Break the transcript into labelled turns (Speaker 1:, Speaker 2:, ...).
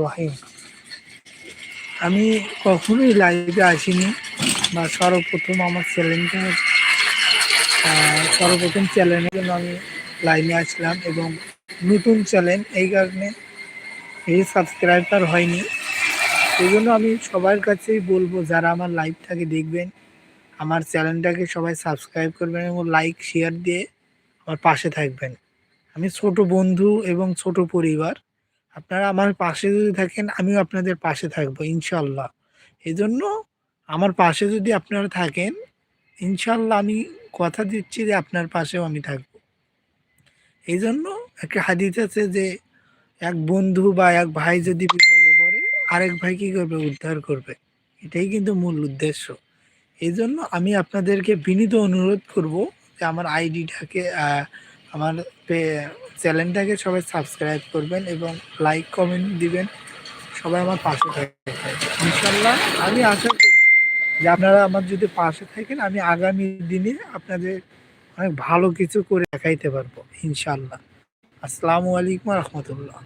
Speaker 1: রহিম। আমি কখনোই লাইভে আসিনি বা সর্বপ্রথম আমার চ্যানেলটা সর্বপ্রথম চ্যানেলের জন্য আমি লাইনে আসলাম এবং নতুন চ্যানেল এই কারণে এই সাবস্ক্রাইবার হয়নি। এই জন্য আমি সবার কাছেই বলব, যারা আমার লাইভটাকে দেখবেন, আমার চ্যানেলটাকে সবাই সাবস্ক্রাইব করবেন এবং লাইক শেয়ার দিয়ে আমার পাশে থাকবেন। আমি ছোট বন্ধু এবং ছোট পরিবার। আপনারা আমার পাশে যদি থাকেন, আমিও আপনাদের পাশে থাকব ইনশাল্লাহ এই জন্য আমার পাশে যদি আপনারা থাকেন ইনশাল্লাহ আমি কথা দিচ্ছি যে আপনার পাশেও আমি থাকব। এই জন্য একটা হাদিস আছে যে, এক বন্ধু বা এক ভাই যদি বিপদে পড়ে, আরেক ভাই কী করবে? উদ্ধার করবে। এটাই কিন্তু মূল উদ্দেশ্য। এই জন্য আমি আপনাদেরকে বিনীত অনুরোধ করব যে আমার আইডিটাকে আমার চ্যানেলটাকে সবাই সাবস্ক্রাইব করবেন এবং লাইক, কমেন্ট দিবেন। সবাই আমার পাশে থাকবেন। ইনশাল্লাহ আমি আশা করি যে আপনারা আমার যদি পাশে থাকেন, আমি আগামী দিনে আপনাদের অনেক ভালো কিছু করে দেখাইতে পারব ইনশাল্লাহ আসসালামু আলাইকুম রহমতুল্লাহ।